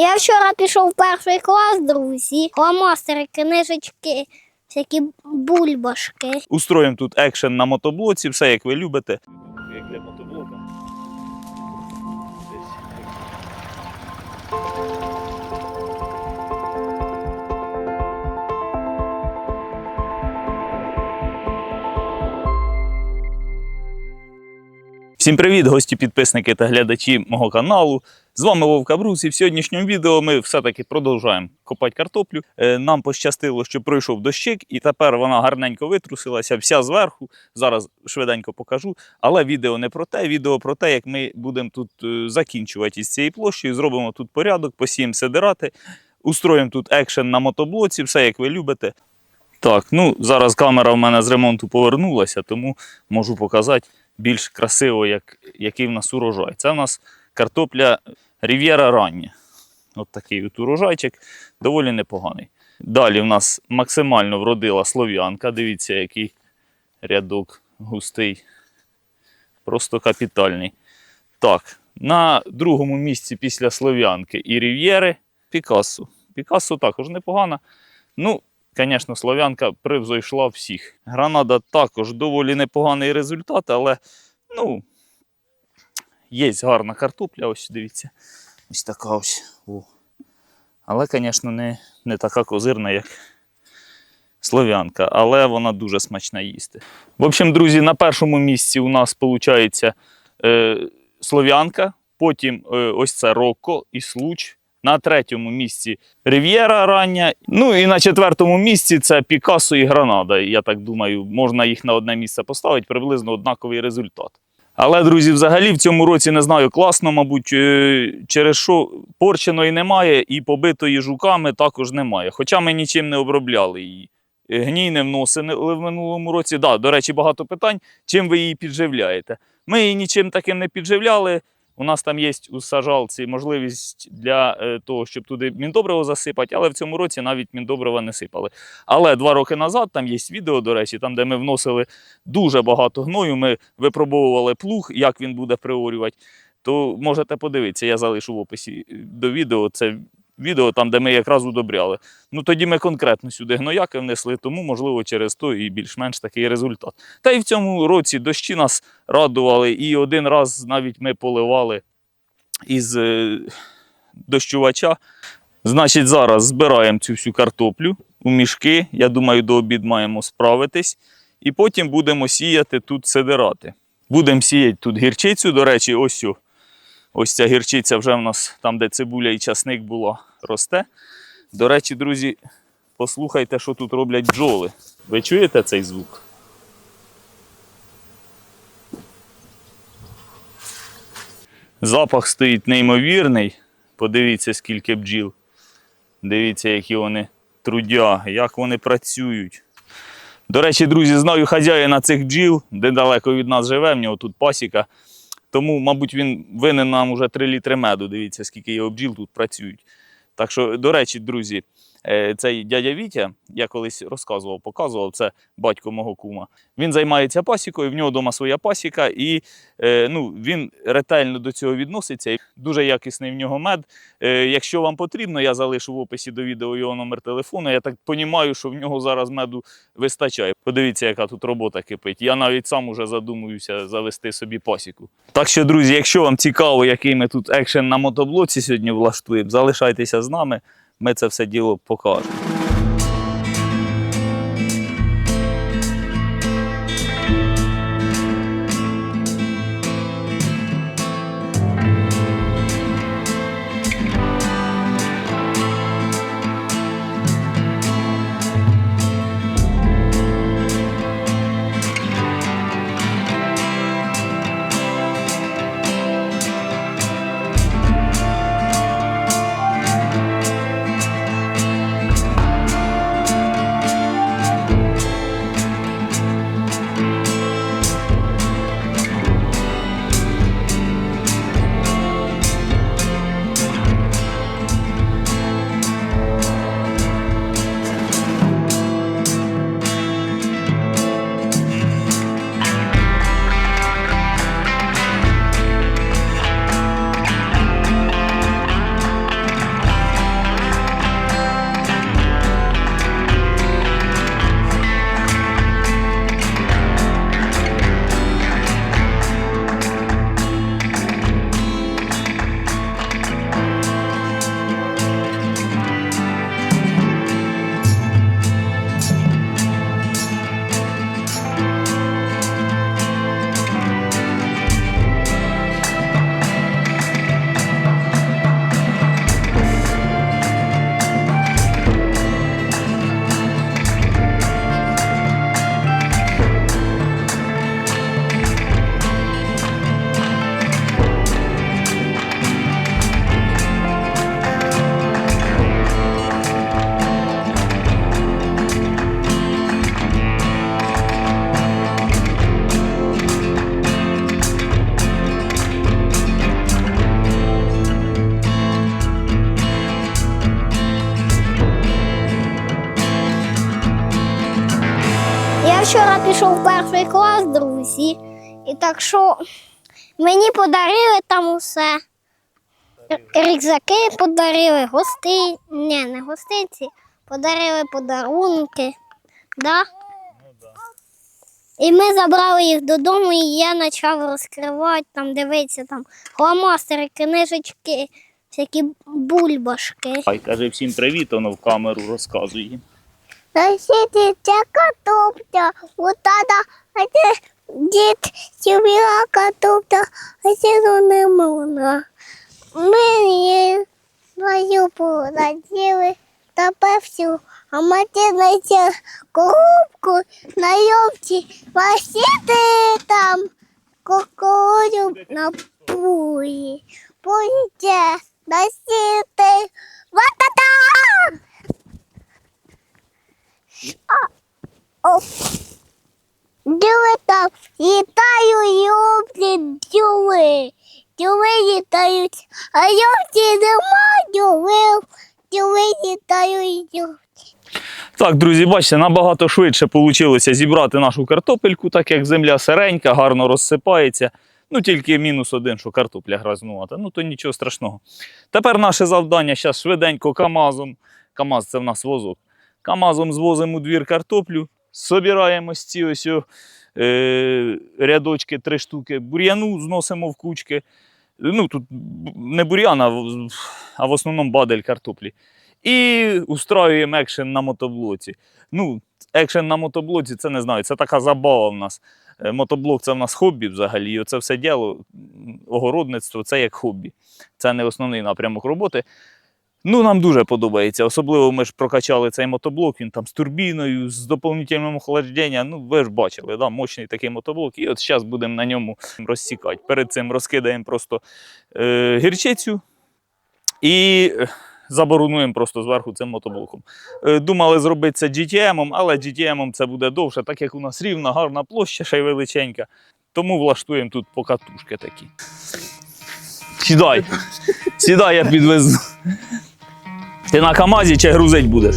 Я вчора пішов в перший клас, друзі. Ломастери, книжечки, всякі бульбашки. Устроїмо тут екшен на мотоблоці, все як ви любите. Всім привіт, гості, підписники та глядачі мого каналу. З вами Вовка Брус, і в сьогоднішньому відео ми все-таки продовжуємо копати картоплю. Е, Нам пощастило, що пройшов дощик, і тепер вона гарненько витрусилася, вся зверху. Зараз швиденько покажу. Але відео не про те, відео про те, як ми будемо тут е, закінчувати із цією площею, зробимо тут порядок, посіємо сидирати, устроїмо тут екшен на мотоблоці, все як ви любите. Так, ну зараз камера в мене з ремонту повернулася, тому можу показати більш красиво, як, який в нас урожай. Це в нас картопля Рів'єра рання. От такий от урожайчик, доволі непоганий. Далі в нас максимально вродила слов'янка. Дивіться, який рядок густий. Просто капітальний. Так, на другому місці після слов'янки і Рів'єри Пікассо. Пікассо також непогана. Ну, Звісно, слов'янка превзойшла всіх. Гранада також доволі непоганий результат, але ну, є гарна картопля, ось дивіться. Ось така ось. О. Але, звісно, не, не така козирна, як слов'янка, але вона дуже смачна їсти. В общем, друзі, на першому місці у нас виходить е, слов'янка, потім е, ось це Рокко і Случ. На третьому місці Рів'єра рання. Ну і на четвертому місці це Пікассо і Гранада. Я так думаю, можна їх на одне місце поставити, приблизно однаковий результат. Але, друзі, взагалі в цьому році не знаю, класно, мабуть, е, через що порченої немає і побитої жуками також немає. Хоча ми нічим не обробляли її. Е, Гній не вносили в минулому році. Да, до речі, багато питань, чим ви її підживляєте. Ми її нічим таким не підживляли. У нас там є у сажалці можливість для е, того, щоб туди міндобриво засипати, але в цьому році навіть міндобрива не сипали. Але два роки назад там є відео, до речі, там, де ми вносили дуже багато гною. Ми випробовували плуг, як він буде приорювати. То можете подивитися, я залишу в описі до відео. Це відео там, де ми якраз удобряли. Ну тоді ми конкретно сюди гнояки внесли, тому, можливо, через то і більш-менш такий результат. Та й в цьому році дощі нас радували, і один раз навіть ми поливали із е, дощувача. Значить, зараз збираємо цю всю картоплю у мішки. Я думаю, до обід маємо справитись. І потім будемо сіяти тут сидирати. Будемо сіяти тут гірчицю. До речі, ось, о, ось ця гірчиця вже в нас там, де цибуля і часник була, росте. До речі, друзі, послухайте, що тут роблять бджоли. Ви чуєте цей звук? Запах стоїть неймовірний. Подивіться, скільки бджіл. Дивіться, які вони трудяги, як вони працюють. До речі, друзі, знаю хазяїна цих бджіл, де далеко від нас живе, в нього тут пасіка. Тому, мабуть, він винен нам уже 3 літри меду. Дивіться, скільки є бджіл тут працюють. Так що, до речі, друзі, цей дядя Вітя, я колись розказував, показував, це батько мого кума. Він займається пасікою, в нього вдома своя пасіка, і е, ну, він ретельно до цього відноситься. Дуже якісний в нього мед. Е, якщо вам потрібно, я залишу в описі до відео його номер телефону. Я так розумію, що в нього зараз меду вистачає. Подивіться, яка тут робота кипить. Я навіть сам уже задумуюся завести собі пасіку. Так що, друзі, якщо вам цікаво, який ми тут екшен на мотоблоці сьогодні влаштуємо, залишайтеся з нами. Ми це все діло покажемо. Пішов перший клас, друзі, і так що мені подарили там усе. Рюкзаки подарили, гости... Ні, не гостинці, подарили подарунки. Да? І ми забрали їх додому, і я почав розкривати, там дивитися, там фломастери, книжечки, всякі бульбашки. Хай каже всім привіт, воно в камеру розказує їм. Соседи, картопля, вот это, это дед тебе картопля, а це не можна. Ми її свою породили та певцю, а мати знайти коробку на йовці, посіти там кукурудзу на пуї. Пуйте, носити, вот-та-та! Оп. Диви так, літаю йоблі дюли. Дюли літають, а йовці нема дюлив. Дюли літають йовці. Так, друзі, бачите, набагато швидше вийшло зібрати нашу картопельку, так як земля сиренька, гарно розсипається. Ну, тільки мінус один, що картопля гразнувата. Ну, то нічого страшного. Тепер наше завдання зараз швиденько КАМАЗом. КАМАЗ це в нас возок. КАМАЗом звозимо у двір картоплю, собираємо ці ось е, рядочки, три штуки, бур'яну зносимо в кучки. Ну, тут не бур'ян, а, в- основному бадель картоплі. І устраюємо екшен на мотоблоці. Ну, екшен на мотоблоці, це не знаю, це така забава в нас. Е, Мотоблок це в нас хобі взагалі. І оце все діло, огородництво це як хобі. Це не основний напрямок роботи. Ну, нам дуже подобається. Особливо ми ж прокачали цей мотоблок, він там з турбіною, з доповнительним охлажденням. Ну, ви ж бачили, да, мощний такий мотоблок. І от зараз будемо на ньому розсікати. Перед цим розкидаємо просто е, гірчицю і е, заборонуємо просто зверху цим мотоблоком. Е, Думали зробити це GTM, але GTM це буде довше, так як у нас рівна, гарна площа, ще й величенька. Тому влаштуємо тут покатушки такі. Сідай. Сідай, я підвезу. Ти на КАМАЗі чи грузить будеш?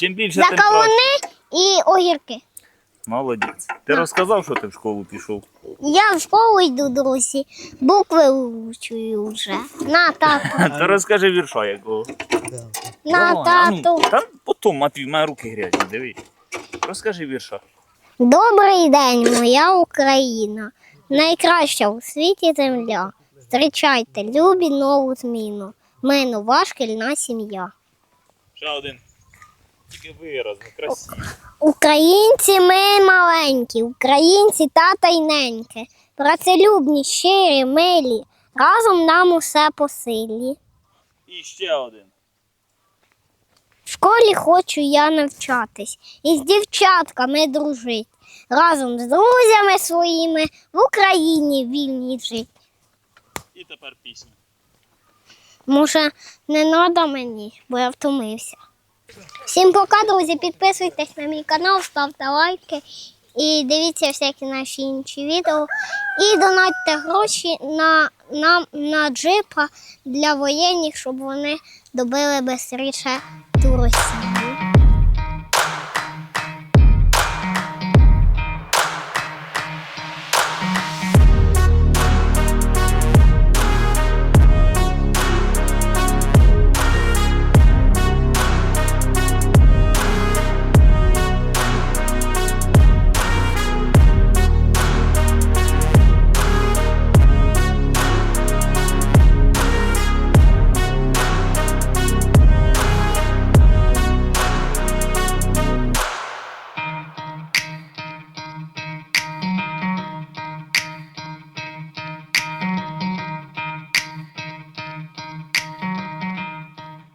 Чим більше, тим краще. заколони і огірки. Молодець. Ти розказав, що ти в школу пішов? Я в школу йду, друзі, букви вивчую вже. На, тато, Та розкажи вірша якого. на, а ну, тату. Та потім, Матвій, мене руки грязні, диви. Розкажи вірша. Добрий день, моя Україна. Найкраща у світі земля. Зустрічайте, любі нову зміну. Ми нова шкільна сім'я. Ще один. Тільки виразно, красиво. Українці ми маленькі, українці тата й неньки. Працелюбні, щирі, милі. Разом нам усе по силі. І ще один. В школі хочу я навчатись і з дівчатками дружить. Разом з друзями своїми в Україні вільній жить. І тепер пісня. Може, не треба мені, бо я втомився. Всім пока, друзі. Підписуйтесь на мій канал, ставте лайки і дивіться всякі наші інші відео. І донатьте гроші на, на, на джипа для воєнних, щоб вони добили швидше ту Росію.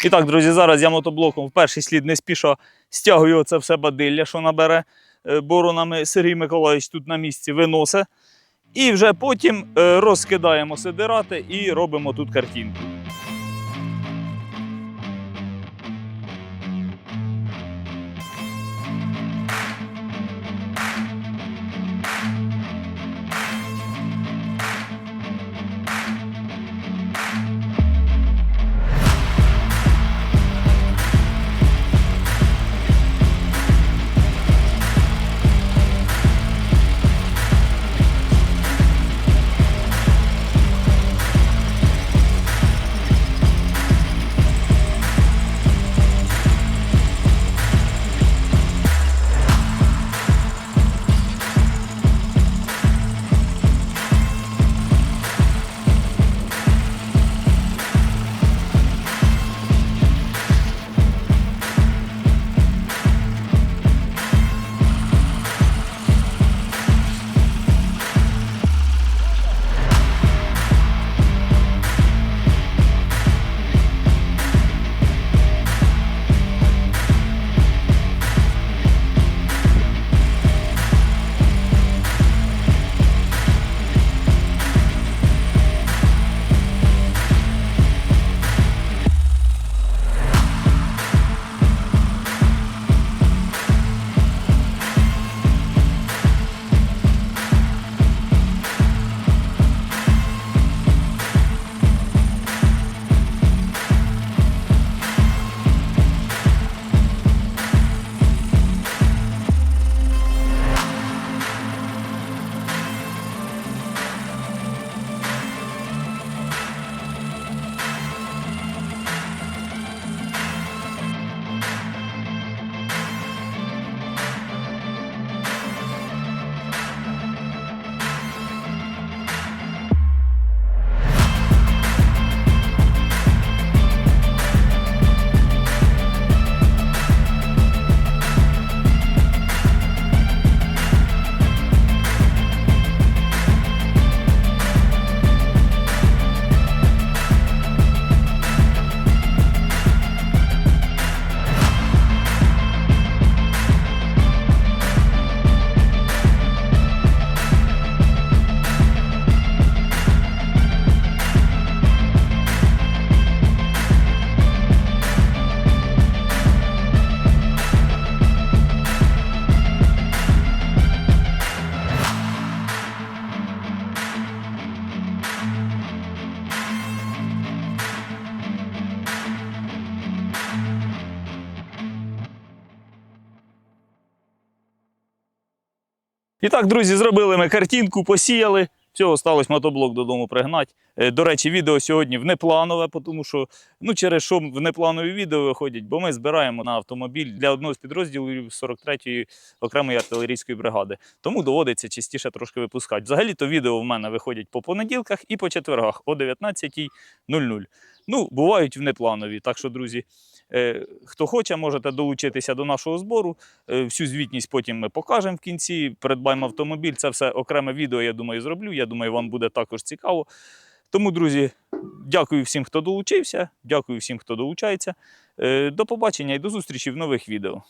І так, друзі, зараз я мотоблоком в перший слід не спішо стягую це все бадилля, що набере е, боронами Сергій Миколаївич тут на місці виносить. І вже потім е, розкидаємо сидирати і робимо тут картинку. І так, друзі, зробили ми картинку, посіяли. Всього сталося мотоблок додому пригнати. Е, До речі, відео сьогодні внепланове, тому що ну, через що в непланові відео виходять, бо ми збираємо на автомобіль для одного з підрозділів 43-ї окремої артилерійської бригади. Тому доводиться частіше трошки випускати. Взагалі-то відео в мене виходять по понеділках і по четвергах о 19.00. Ну, бувають внепланові. Так що, друзі, хто хоче, можете долучитися до нашого збору. Е, Всю звітність потім ми покажемо в кінці. Придбаємо автомобіль. Це все окреме відео, я думаю, зроблю. Я думаю, вам буде також цікаво. Тому, друзі, дякую всім, хто долучився. Дякую всім, хто долучається. Е, До побачення і до зустрічі в нових відео.